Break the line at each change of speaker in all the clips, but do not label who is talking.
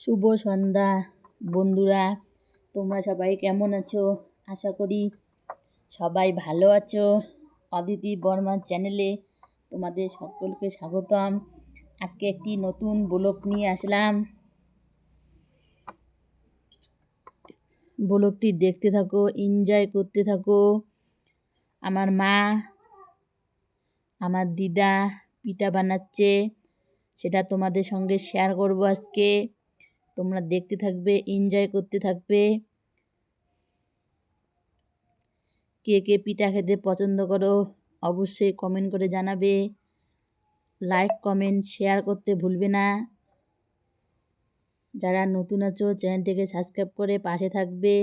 শুভ সন্ধ্যা, বন্ধুরা। তোমরা সবাই কেমন আছো? আশা করি সবাই ভালো আছো। অদিতি বর্মার চ্যানেলে তোমাদের সকলকে স্বাগতম। আজকে একটি নতুন ব্লগ নিয়ে আসলাম। ব্লগটি দেখতে থাকো এনজয় করতে থাকো। আমার মা, আমার দিদা পিঠা বানাচ্ছে। সেটা তোমাদের সঙ্গে শেয়ার করব আজকে। তোমরা দেখতে থাকবে এনজয় করতে থাকবে। কে কে পিঠা খেতে পছন্দ করো, অবশ্যই কমেন্ট করে জানাবে। লাইক কমেন্ট শেয়ার করতে ভুলবে না। যারা নতুন আছো, চ্যানেলটিকে সাবস্ক্রাইব করে পাশে থাকবে।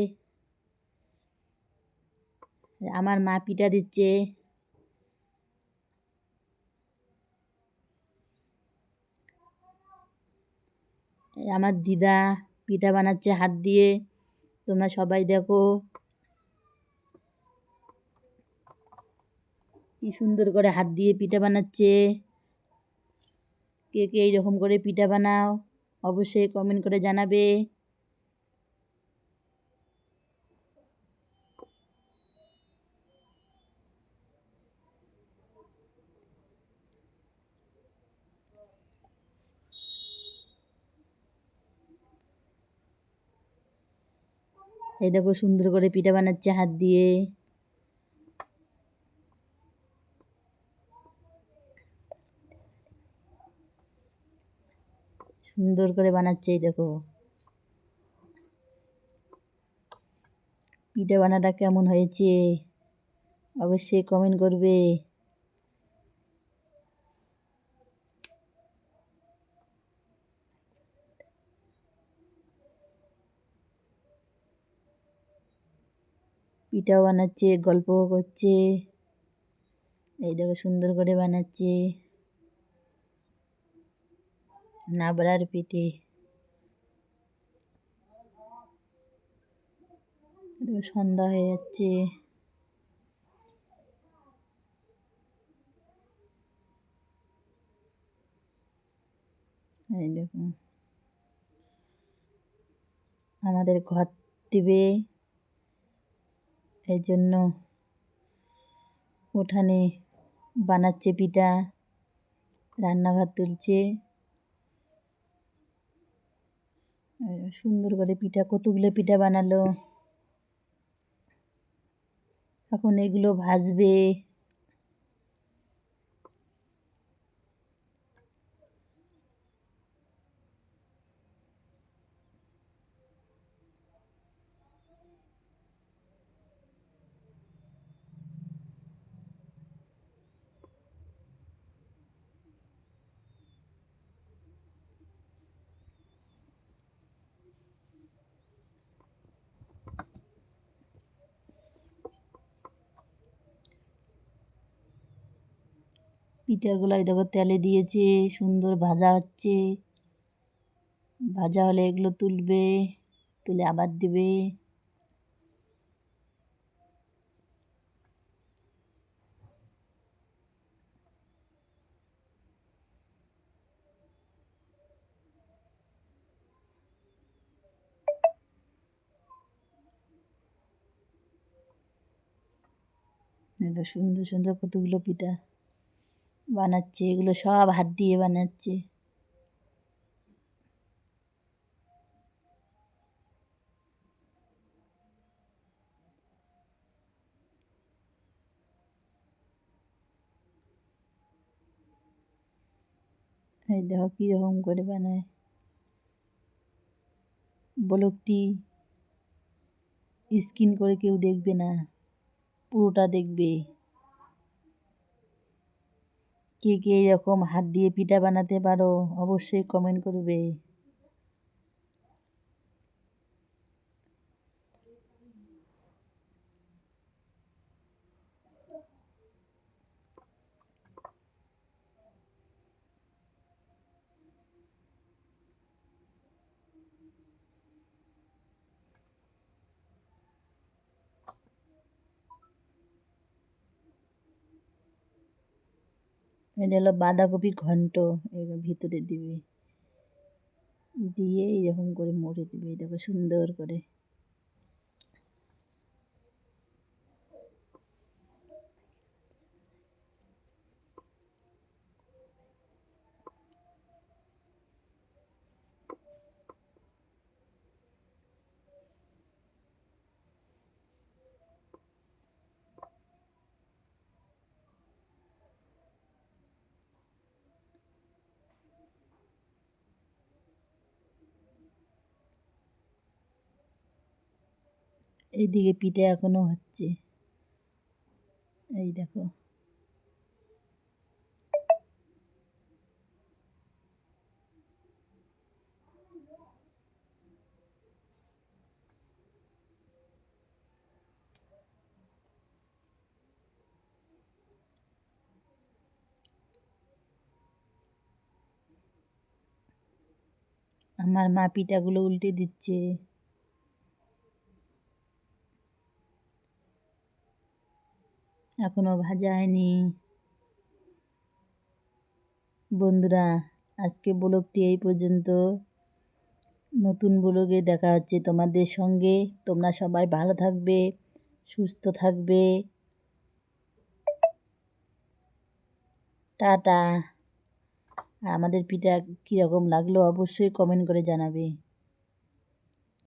আমার মা পিঠা দিচ্ছে। আমার দিদা পিঠা বানাচ্ছে হাত দিয়ে। তোমরা সবাই দেখো। কি সুন্দর করে হাত দিয়ে পিঠা বানাচ্ছে। কে কে এইরকম করে পিঠা বানাও, অবশ্যই কমেন্ট করে জানাবে। এই দেখো সুন্দর করে পিঠা বানাচ্ছে হাত দিয়ে। সুন্দর করে বানাচ্ছে, এই দেখো। পিঠা বানাটা কেমন হয়েছে? অবশ্যই কমেন্ট করবে। পিঠাও বানাচ্ছে গল্পও করছে। এই দেখো সুন্দর করে বানাচ্ছে। নাবড়ার পিঠে। সন্ধ্যা হয়ে যাচ্ছে। এই দেখো। আমাদের ঘর দিবে। এই জন্য উঠানে বানাচ্ছে পিঠা, রান্নাঘর তুলছে। সুন্দর করে পিঠা, কতগুলো পিঠা বানালো। এখন এগুলো ভাজবে। পিঠাগুলো দেখো তেলে দিয়েছে, সুন্দর ভাজা হচ্ছে। ভাজা হলে এগুলো তুলবে, তুলে আবার দেবে। সুন্দর সুন্দর কতগুলো পিঠা। বানাচ্ছে, এগুলো সব হাত দিয়ে বানাচ্ছে। এই দেখো কীরকম করে বানায়। ব্লকটি স্কিন করে কেউ দেখবে না, পুরোটা দেখবে। কে কে এরকম হাত দিয়ে পিঠা বানাতে পারো অবশ্যই কমেন্ট করবে। এটা হলো বাঁধাকপি ঘন্ট এবার ভিতরে দিবে। দিয়ে এরকম করে মরে দিবে এটাকে সুন্দর করে। এইদিকে পিঠে এখনও হচ্ছে। এই দেখো। আমার মা পিঠাগুলো উল্টে দিচ্ছে। এখনও ভাজা হয়নি। বন্ধুরা, আজকে ব্লগটি এই পর্যন্ত। নতুন ব্লগে দেখা হচ্ছে তোমাদের সঙ্গে। তোমরা সবাই ভালো থাকবে, সুস্থ থাকবে। টাটা। আমাদের পিঠা কীরকম লাগল অবশ্যই কমেন্ট করে জানাবে।